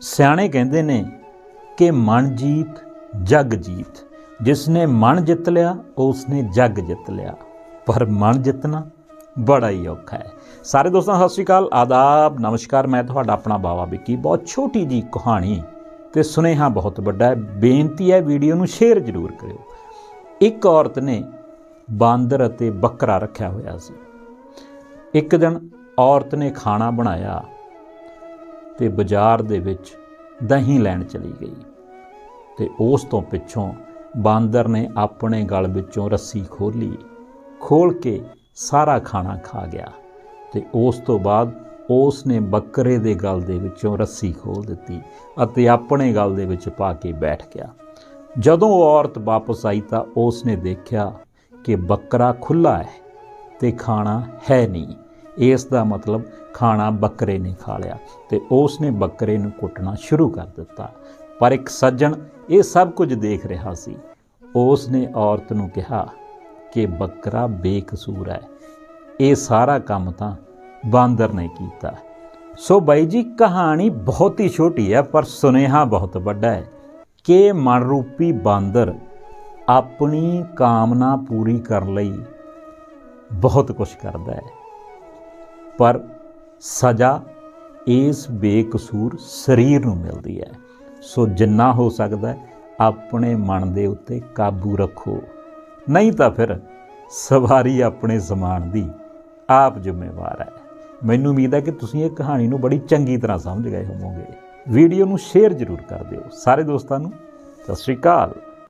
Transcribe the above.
ਸਿਆਣੇ ਕਹਿੰਦੇ ਨੇ ਕਿ ਮਨ ਜੀਤ, ਜਗ ਜੀਤ। ਜਿਸ ਨੇ ਮਨ ਜਿੱਤ ਲਿਆ, ਉਸ ਨੇ ਜਗ ਜਿੱਤ ਲਿਆ। ਪਰ ਮਨ ਜਿੱਤਣਾ ਬੜਾ ਹੀ ਔਖਾ ਹੈ। ਸਾਰੇ ਦੋਸਤਾਂ, ਸਤਿ ਸ਼੍ਰੀ ਅਕਾਲ, ਆਦਾਬ, ਨਮਸਕਾਰ। ਮੈਂ ਤੁਹਾਡਾ ਆਪਣਾ ਬਾਵਾ ਵਿੱਕੀ। ਬਹੁਤ ਛੋਟੀ ਜੀ ਕਹਾਣੀ ਤੇ ਸੁਨੇਹਾ ਬਹੁਤ ਵੱਡਾ ਹੈ। ਬੇਨਤੀ ਹੈ, ਵੀਡੀਓ ਨੂੰ ਸ਼ੇਅਰ ਜ਼ਰੂਰ ਕਰਿਓ। ਇੱਕ ਔਰਤ ਨੇ ਬਾਂਦਰ ਅਤੇ ਬੱਕਰਾ ਰੱਖਿਆ ਹੋਇਆ ਸੀ। ਇੱਕ ਦਿਨ ਔਰਤ ਨੇ ਖਾਣਾ ਬਣਾਇਆ। ਤੇ ਬਾਜ਼ਾਰ ਦੇ ਵਿੱਚ ਦਹੀਂ ਲੈਣ ਚਲੀ ਗਈ ਤੇ ਉਸ ਤੋਂ ਪਿੱਛੋਂ ਬਾਂਦਰ ਨੇ ਆਪਣੇ ਗਲ ਵਿੱਚੋਂ ਰੱਸੀ ਖੋਲੀ ਖੋਲ ਕੇ ਸਾਰਾ ਖਾਣਾ ਖਾ ਗਿਆ ਤੇ ਉਸ ਤੋਂ ਬਾਅਦ ਉਸ ਨੇ ਬੱਕਰੇ ਦੇ ਗਲ ਦੇ ਵਿੱਚੋਂ ਰੱਸੀ ਖੋਲ ਦਿੱਤੀ ਅਤੇ ਆਪਣੇ ਗਲ ਦੇ ਵਿੱਚ ਪਾ ਕੇ ਬੈਠ ਗਿਆ। ਜਦੋਂ ਉਹ ਔਰਤ ਵਾਪਸ ਆਈ ਤਾਂ ਉਸ ਨੇ ਦੇਖਿਆ ਕਿ ਬੱਕਰਾ ਖੁੱਲਾ ਹੈ ਤੇ ਖਾਣਾ ਹੈ ਨਹੀਂ। ਇਸ ਦਾ ਮਤਲਬ ਖਾਣਾ ਬੱਕਰੇ ਨੇ ਖਾ ਲਿਆ ਤੇ ਉਸ ਨੇ ਬੱਕਰੇ ਨੂੰ ਕੁੱਟਣਾ ਸ਼ੁਰੂ ਕਰ ਦਿੱਤਾ। ਪਰ ਇੱਕ ਸੱਜਣ ਇਹ ਸਭ ਕੁਝ ਦੇਖ ਰਿਹਾ ਸੀ। ਉਸ ਨੇ ਔਰਤ ਨੂੰ ਕਿਹਾ ਕਿ ਬੱਕਰਾ ਬੇਕਸੂਰ ਹੈ। ਇਹ ਸਾਰਾ ਕੰਮ ਤਾਂ ਬਾਂਦਰ ਨੇ ਕੀਤਾ। ਸੋ ਬਾਈ ਜੀ, ਕਹਾਣੀ ਬਹੁਤ ਹੀ ਛੋਟੀ ਹੈ, ਪਰ ਸੁਨੇਹਾ ਬਹੁਤ ਵੱਡਾ ਹੈ ਕਿ ਮਨ ਰੂਪੀ ਬਾਂਦਰ ਆਪਣੀ ਕਾਮਨਾ ਪੂਰੀ ਕਰਨ ਲਈ ਬਹੁਤ ਕੁਝ ਕਰਦਾ ਹੈ। ਪਰ ਸਜ਼ਾ ਇਸ ਬੇਕਸੂਰ ਸਰੀਰ ਨੂੰ ਮਿਲਦੀ ਹੈ। ਸੋ ਜਿੰਨਾ ਹੋ ਸਕਦਾ ਆਪਣੇ ਮਨ ਦੇ ਉੱਤੇ ਕਾਬੂ ਰੱਖੋ। ਨਹੀਂ ਤਾਂ ਫਿਰ ਸਵਾਰੀ ਆਪਣੇ ਜ਼ਮਾਨ ਦੀ ਆਪ ਜ਼ਿੰਮੇਵਾਰ ਹੈ। ਮੈਨੂੰ ਉਮੀਦ ਹੈ ਕਿ ਤੁਸੀਂ ਇਹ ਕਹਾਣੀ ਨੂੰ ਬੜੀ ਚੰਗੀ ਤਰ੍ਹਾਂ ਸਮਝ ਗਏ ਹੋਵੋਗੇ। ਵੀਡੀਓ ਨੂੰ ਸ਼ੇਅਰ ਜ਼ਰੂਰ ਕਰ ਦਿਓ। ਸਾਰੇ ਦੋਸਤਾਂ ਨੂੰ ਸਤਿ ਸ਼੍ਰੀ ਅਕਾਲ।